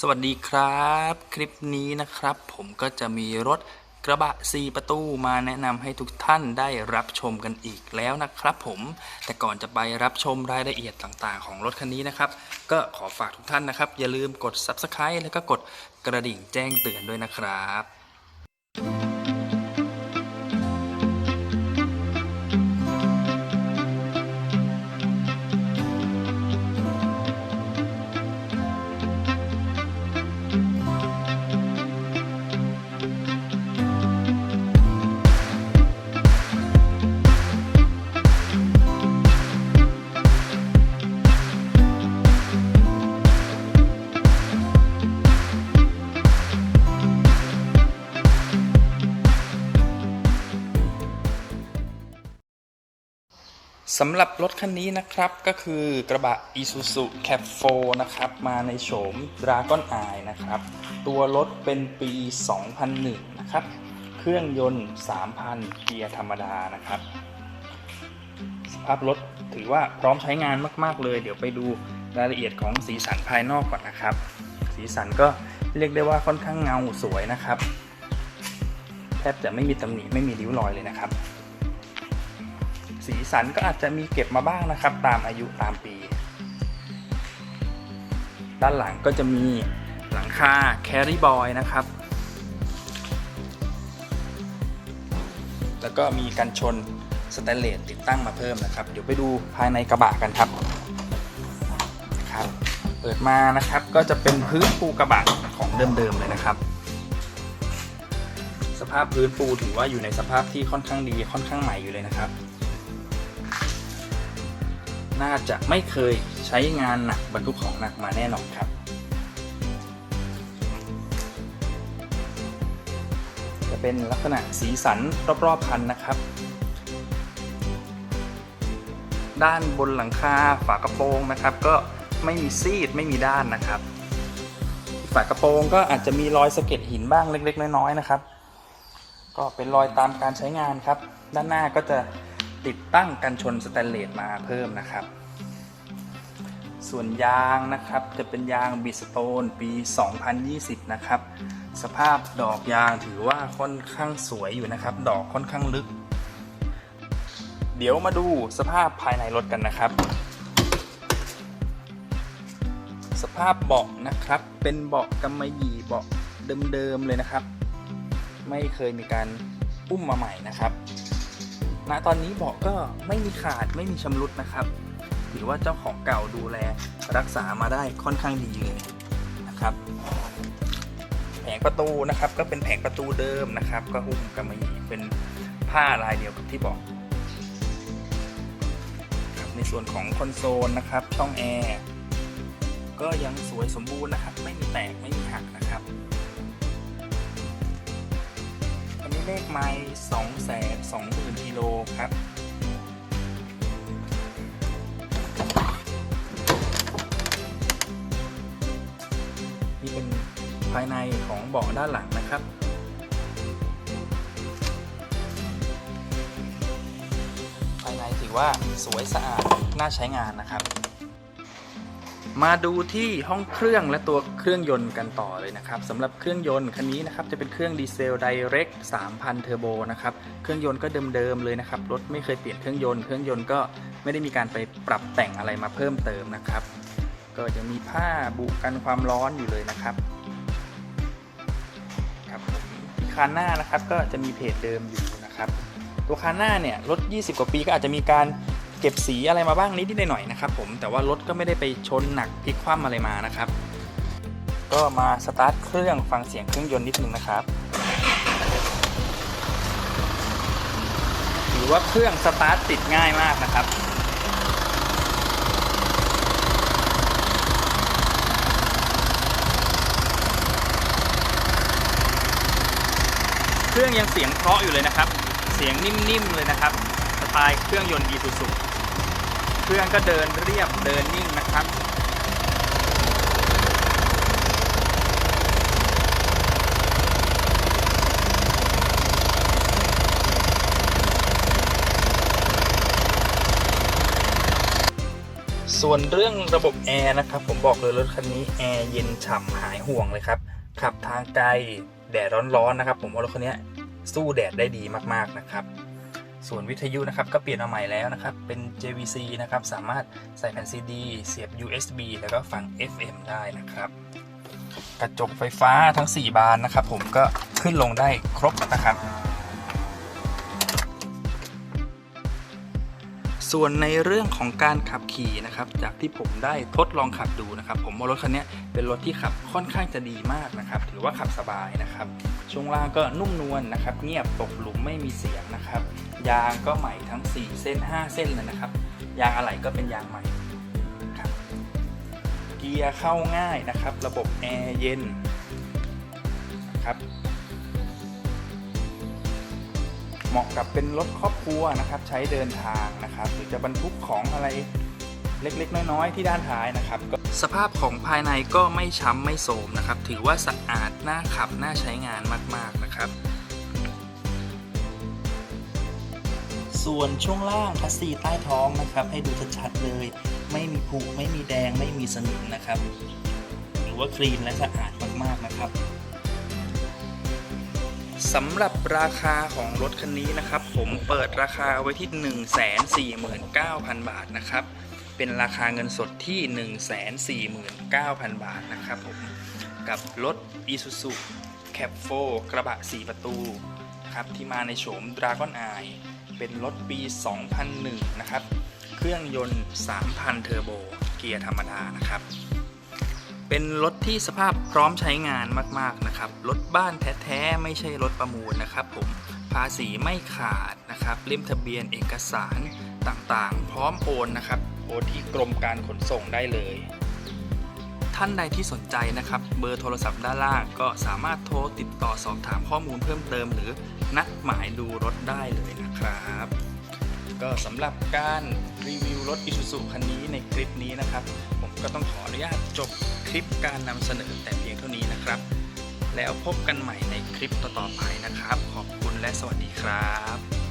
สวัสดีครับ คลิปนี้นะครับ ผมก็จะมีรถกระบะ 4 ประตูมาแนะนำให้ทุกท่านได้รับชมกันอีกแล้วนะครับผมแต่ก่อนจะไปรับชมรายละเอียดต่างๆ ของรถคันนี้นะครับ ก็ขอฝากทุกท่านนะครับ อย่าลืมกด Subscribe แล้วก็กดกระดิ่งแจ้งเตือนด้วยนะครับ สำหรับรถคันนี้นะครับก็คือกระบะ Isuzu Cap 4นะครับ มาในโฉม Dragon Eye นะครับ ตัวรถเป็นปี 2001 นะครับ เครื่องยนต์ 3,000 เกียร์ธรรมดานะครับ สภาพรถถือว่าพร้อมใช้งานมาก ๆ เลย เดี๋ยวไปดูรายละเอียดของสีสันภายนอกก่อนนะครับ สีสันก็เรียกได้ว่าค่อนข้างเงาสวยนะครับ แทบจะไม่มีตำหนิไม่มีริ้วรอยเลยนะครับ สีสันก็อาจจะมีเก็บมาบ้างนะครับ ตามอายุตามปี ด้านหลังก็จะมีหลังคา Carry Boy นะครับ แล้วก็มีกันชนสแตนเลสติดตั้งมาเพิ่มนะครับ เดี๋ยวไปดูภายในกระบะกันครับครับ เปิดมานะครับก็จะเป็นพื้นปูกระบะของเดิมๆเลยนะครับ สภาพพื้นปูถือว่าอยู่ในสภาพที่ค่อนข้างดีค่อนข้างใหม่อยู่เลยนะครับ น่าจะไม่เคยใช้งานหนักบรรทุกของหนักมาแน่นอนครับ จะเป็นลักษณะสีสันรอบๆคันนะครับ ด้านบนหลังคาฝากระโปรงนะครับ ก็ไม่มีซีดไม่มีด้านนะครับ ฝากระโปรงก็อาจจะมีรอยสะเก็ดหินบ้างเล็ก ๆ น้อยๆนะครับ ก็เป็นรอยตามการใช้งานครับ ด้านหน้าก็จะ ติดตั้งกันชนสแตนเลสมาเพิ่มนะครับ ส่วนยางนะครับจะเป็นยางบิสโตนปี 2020 นะครับ สภาพดอกยางถือว่าค่อนข้างสวยอยู่นะครับ ดอกค่อนข้างลึก เดี๋ยวมาดูสภาพภายในรถกันนะครับ สภาพเบาะนะครับ เป็นเบาะกำมะหยี่เบาะเดิมๆเลยนะครับ ไม่เคยมีการอุ้มมาใหม่นะครับ ณตอนนี้เบาะก็ไม่มีขาดไม่มีชำรุดนะครับ ถือว่าเจ้าของเก่าดูแลรักษามาได้ค่อนข้างดีเลยนะครับแผงประตูนะครับก็เป็นแผงประตูเดิมนะครับ ก็หุ้มกำมะหยี่เป็นผ้าลายเดียวกับที่บอกครับในส่วนของคอนโซลนะครับ ช่องแอร์ก็ยังสวยสมบูรณ์นะครับ ไม่มีแตกไม่มีหักนะครับ เลขไม้สองแสนสองหมื่นกิโลครับนี่เป็นภายในของเบาะด้านหลังนะครับภายในถือว่าสวยสะอาดน่าใช้งานนะครับ มาดูที่ห้องเครื่องและตัวเครื่องยนต์กันต่อเลยนะครับสำหรับเครื่องยนต์คันนี้นะครับจะเป็นเครื่องดีเซล Direct 3,000 เทอร์โบนะครับเครื่องยนต์ก็เดิมๆเลยนะครับรถไม่เคยเปลี่ยนเครื่องยนต์เครื่องยนต์ก็ไม่ได้มีการไปปรับแต่งอะไรมาเพิ่มเติมนะครับ ก็จะมีผ้าบุกันความร้อนอยู่เลยนะครับครับคานหน้านะครับก็จะมีเพจเดิมอยู่นะครับ ตัวคานหน้าเนี่ยรถ 20 กว่าปีก็อาจจะมีการ เก็บสีอะไรมาบ้างนิดๆหน่อยๆนะครับผมแต่ว่ารถก็ไม่ได้ไปชนหนักพลิกคว่ำอะไรมานะครับ ก็มาสตาร์ทเครื่องฟังเสียงเครื่องยนต์นิดนึงนะครับถือว่าเครื่องสตาร์ทติดง่ายมากนะครับเครื่องยังเสียงเพราะอยู่เลยนะครับ เสียงนิ่มๆเลยนะครับ สไตล์เครื่องยนต์ Isuzu เครื่องก็เดินเรียบเดินนิ่งนะครับส่วนวนเรื่องระบบแอร์นะครับผมบอกเลยรถคันนี้แอร์เย็นฉ่ำหายห่วงเลยครับขับทางไกลแดดร้อนๆนะครับ ผมว่ารถคันนี้สู้แดดได้ดีมากๆนะครับ ส่วนวิทยุนะครับก็เปลี่ยนมาใหม่แล้วนะครับ เป็น JVC นะครับสามารถใส่แผ่น CD เสียบ USB แล้วก็ฟัง FM ได้นะครับ กระจกไฟฟ้าทั้ง 4 บานนะครับ ผมก็ขึ้นลงได้ครบนะครับ ส่วนในเรื่องของการขับขี่นะครับ จากที่ผมได้ทดลองขับดูนะครับ ผมว่ารถคันนี้เป็นรถที่ขับค่อนข้างจะดีมากนะครับ ถือว่าขับสบายนะครับ ช่วงล่างก็นุ่มนวลนะครับ เงียบตกหลุมไม่มีเสียงนะครับ ยางก็ใหม่ทั้ง 4 เส้น 5 เส้นเลยนะครับ ยางอะไหล่ก็เป็นยางใหม่ครับเกียร์เข้าง่ายนะครับ ระบบแอร์เย็นนะครับเหมาะกับเป็นรถครอบครัวนะครับ ใช้เดินทางนะครับ หรือจะบรรทุกของอะไร เล็กๆ น้อยๆ ที่ด้านท้ายนะครับ สภาพของภายในก็ไม่ช้ำไม่โสมนะครับ ถือว่าสะอาดน่าขับน่าใช้งานมากๆนะครับ ส่วนช่วงล่างคัสซีใต้ท้องนะครับ ให้ดูชัดๆเลย ไม่มีผุไม่มีแดงไม่มีสนิมนะครับหรือว่าคลีนและสะอาดมากๆนะครับสำหรับราคาของรถคันนี้นะครับ ผมเปิดราคาไว้ที่ 149,000 บาทนะครับ เป็นราคาเงินสดที่ 149,000 บาทนะครับผม กับรถ Isuzu Cap 4กระบะ 4 ประตูนะครับที่มาในโฉม Dragon Eye เป็นรถปี 2001 นะครับ เครื่องยนต์ 3,000 เทอร์โบ เกียร์ธรรมดานะครับ เป็นรถที่สภาพพร้อมใช้งานมากๆนะครับ รถบ้านแท้ๆ ไม่ใช่รถประมูลนะครับผมภาษีไม่ขาดนะครับเล่มทะเบียนเอกสารต่างๆ พร้อมโอนนะครับ โอที่กรมการขนส่งได้เลย ท่านใดที่สนใจนะครับ เบอร์โทรศัพท์ด้านล่างก็สามารถโทรติดต่อสอบถามข้อมูลเพิ่มเติม หรือนัดหมายดูรถได้เลยนะครับ ก็สำหรับการรีวิวรถ Isuzu คันนี้ในคลิปนี้นะครับ ผมก็ต้องขออนุญาตจบคลิปการนำเสนอแต่เพียงเท่านี้นะครับ แล้วพบกันใหม่ในคลิปต่อๆไปนะครับ ขอบคุณและสวัสดีครับ